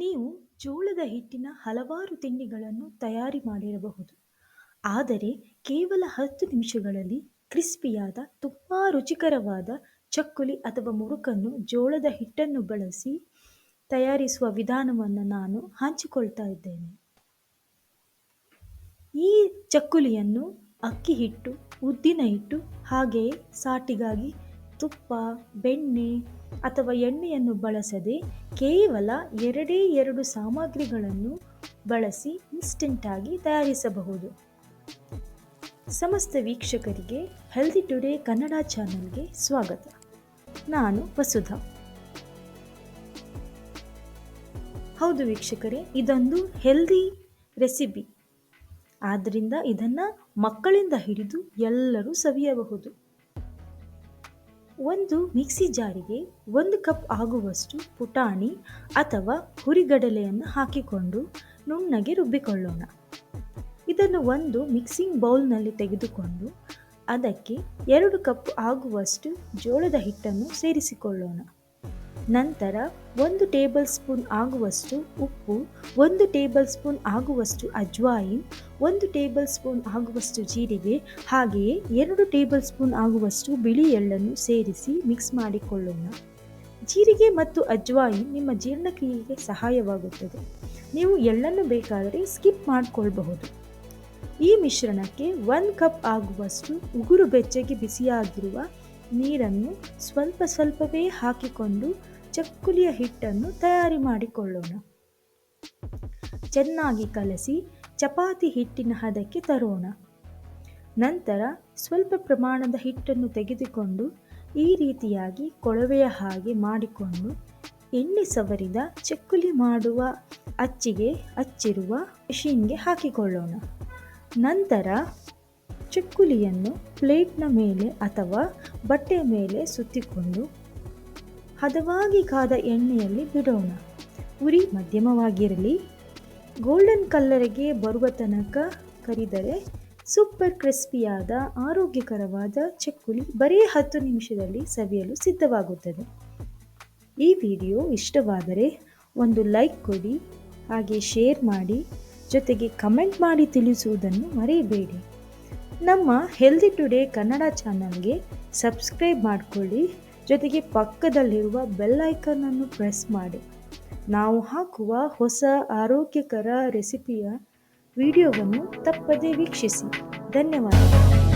ನೀವು ಜೋಳದ ಹಿಟ್ಟಿನ ಹಲವಾರು ತಿಂಡಿಗಳನ್ನು ತಯಾರಿ ಮಾಡಿರಬಹುದು. ಆದರೆ ಕೇವಲ ಹತ್ತು ನಿಮಿಷಗಳಲ್ಲಿ ಕ್ರಿಸ್ಪಿಯಾದ, ತುಂಬ ರುಚಿಕರವಾದ ಚಕ್ಕುಲಿ ಅಥವಾ ಮುರುಕನ್ನು ಜೋಳದ ಹಿಟ್ಟನ್ನು ಬಳಸಿ ತಯಾರಿಸುವ ವಿಧಾನವನ್ನು ನಾನು ಹಂಚಿಕೊಳ್ತಾ ಇದ್ದೇನೆ. ಈ ಚಕ್ಕುಲಿಯನ್ನು ಅಕ್ಕಿ ಹಿಟ್ಟು, ಉದ್ದಿನ ಹಿಟ್ಟು ಹಾಗೆಯೇ ಸಾಟಿಗಾಗಿ ತುಪ್ಪ, ಬೆಣ್ಣೆ ಅಥವಾ ಎಣ್ಣೆಯನ್ನು ಬಳಸದೆ ಕೇವಲ ಎರಡೇ ಎರಡು ಸಾಮಗ್ರಿಗಳನ್ನು ಬಳಸಿ ಇನ್ಸ್ಟೆಂಟಾಗಿ ತಯಾರಿಸಬಹುದು. ಸಮಸ್ತ ವೀಕ್ಷಕರಿಗೆ ಹೆಲ್ದಿ ಟುಡೇ ಕನ್ನಡ ಚಾನಲ್ಗೆ ಸ್ವಾಗತ. ನಾನು ವಸುಧಾ. ಹೌದು ವೀಕ್ಷಕರೇ, ಇದೊಂದು ಹೆಲ್ದಿ ರೆಸಿಪಿ ಆದ್ದರಿಂದ ಇದನ್ನು ಮಕ್ಕಳಿಂದ ಹಿಡಿದು ಎಲ್ಲರೂ ಸವಿಯಬಹುದು. ಒಂದು ಮಿಕ್ಸಿ ಜಾರಿಗೆ ಒಂದು ಕಪ್ ಆಗುವಷ್ಟು ಪುಟಾಣಿ ಅಥವಾ ಹುರಿಗಡಲೆಯನ್ನು ಹಾಕಿಕೊಂಡು ನುಣ್ಣಗೆ ರುಬ್ಬಿಕೊಳ್ಳೋಣ. ಇದನ್ನು ಒಂದು ಮಿಕ್ಸಿಂಗ್ ಬೌಲ್ನಲ್ಲಿ ತೆಗೆದುಕೊಂಡು ಅದಕ್ಕೆ ಎರಡು ಕಪ್ ಆಗುವಷ್ಟು ಜೋಳದ ಹಿಟ್ಟನ್ನು ಸೇರಿಸಿಕೊಳ್ಳೋಣ. ನಂತರ ಒಂದು ಟೇಬಲ್ ಸ್ಪೂನ್ ಆಗುವಷ್ಟು ಉಪ್ಪು, ಒಂದು ಟೇಬಲ್ ಸ್ಪೂನ್ ಆಗುವಷ್ಟು ಅಜ್ವಾಯಿನ್ ಒಂದು ಟೇಬಲ್ ಸ್ಪೂನ್ ಆಗುವಷ್ಟು ಜೀರಿಗೆ, ಹಾಗೆಯೇ ಎರಡು ಟೇಬಲ್ ಸ್ಪೂನ್ ಆಗುವಷ್ಟು ಬಿಳಿ ಎಳ್ಳನ್ನು ಸೇರಿಸಿ ಮಿಕ್ಸ್ ಮಾಡಿಕೊಳ್ಳೋಣ. ಜೀರಿಗೆ ಮತ್ತು ಅಜ್ವಾಯಿ ನಿಮ್ಮ ಜೀರ್ಣಕ್ರಿಯೆಗೆ ಸಹಾಯವಾಗುತ್ತದೆ. ನೀವು ಎಳ್ಳನ್ನು ಬೇಕಾದರೆ ಸ್ಕಿಪ್ ಮಾಡಿಕೊಳ್ಬಹುದು. ಈ ಮಿಶ್ರಣಕ್ಕೆ ಒಂದು ಕಪ್ ಆಗುವಷ್ಟು ಉಗುರು ಬೆಚ್ಚಗೆ ಬಿಸಿಯಾಗಿರುವ ನೀರನ್ನು ಸ್ವಲ್ಪ ಸ್ವಲ್ಪವೇ ಹಾಕಿಕೊಂಡು ಚಕ್ಕುಲಿಯ ಹಿಟ್ಟನ್ನು ತಯಾರಿ ಮಾಡಿಕೊಳ್ಳೋಣ. ಚೆನ್ನಾಗಿ ಕಲಸಿ ಚಪಾತಿ ಹಿಟ್ಟಿನ ಹದಕ್ಕೆ ತರೋಣ. ನಂತರ ಸ್ವಲ್ಪ ಪ್ರಮಾಣದ ಹಿಟ್ಟನ್ನು ತೆಗೆದುಕೊಂಡು ಈ ರೀತಿಯಾಗಿ ಕೊಳವೆಯ ಹಾಗೆ ಮಾಡಿಕೊಂಡು ಎಣ್ಣೆ ಸವರಿದ ಚಕ್ಕುಲಿ ಮಾಡುವ ಅಚ್ಚಿಗೆ ಹಚ್ಚಿರುವ ಮಿಷಿನ್ಗೆ ಹಾಕಿಕೊಳ್ಳೋಣ. ನಂತರ ಚಕ್ಕುಲಿಯನ್ನು ಪ್ಲೇಟ್ನ ಮೇಲೆ ಅಥವಾ ಬಟ್ಟೆಯ ಮೇಲೆ ಸುತ್ತಿಕೊಂಡು ಹದವಾಗಿ ಕಾದ ಎಣ್ಣೆಯಲ್ಲಿ ಬಿಡೋಣ. ಉರಿ ಮಧ್ಯಮವಾಗಿರಲಿ. ಗೋಲ್ಡನ್ ಕಲ್ಲರಿಗೆ ಬರುವ ತನಕ ಕರಿದರೆ ಸೂಪರ್ ಕ್ರಿಸ್ಪಿಯಾದ, ಆರೋಗ್ಯಕರವಾದ ಚಕ್ಕುಲಿ ಬರೀ ಹತ್ತು ನಿಮಿಷದಲ್ಲಿ ಸವಿಯಲು ಸಿದ್ಧವಾಗುತ್ತದೆ. ಈ ವಿಡಿಯೋ ಇಷ್ಟವಾದರೆ ಒಂದು ಲೈಕ್ ಕೊಡಿ, ಹಾಗೆ ಶೇರ್ ಮಾಡಿ, ಜೊತೆಗೆ ಕಮೆಂಟ್ ಮಾಡಿ ತಿಳಿಸುವುದನ್ನು ಮರೆಯಬೇಡಿ. ನಮ್ಮ ಹೆಲ್ದಿ ಟುಡೇ ಕನ್ನಡ ಚಾನಲ್ಗೆ ಸಬ್ಸ್ಕ್ರೈಬ್ ಮಾಡಿಕೊಳ್ಳಿ, ಜೊತೆಗೆ ಪಕ್ಕದಲ್ಲಿರುವ ಬೆಲ್ ಐಕನನ್ನು ಪ್ರೆಸ್ ಮಾಡಿ. ನಾವು ಹಾಕುವ ಹೊಸ ಆರೋಗ್ಯಕರ ರೆಸಿಪಿಯ ವಿಡಿಯೋವನ್ನು ತಪ್ಪದೇ ವೀಕ್ಷಿಸಿ. ಧನ್ಯವಾದಗಳು.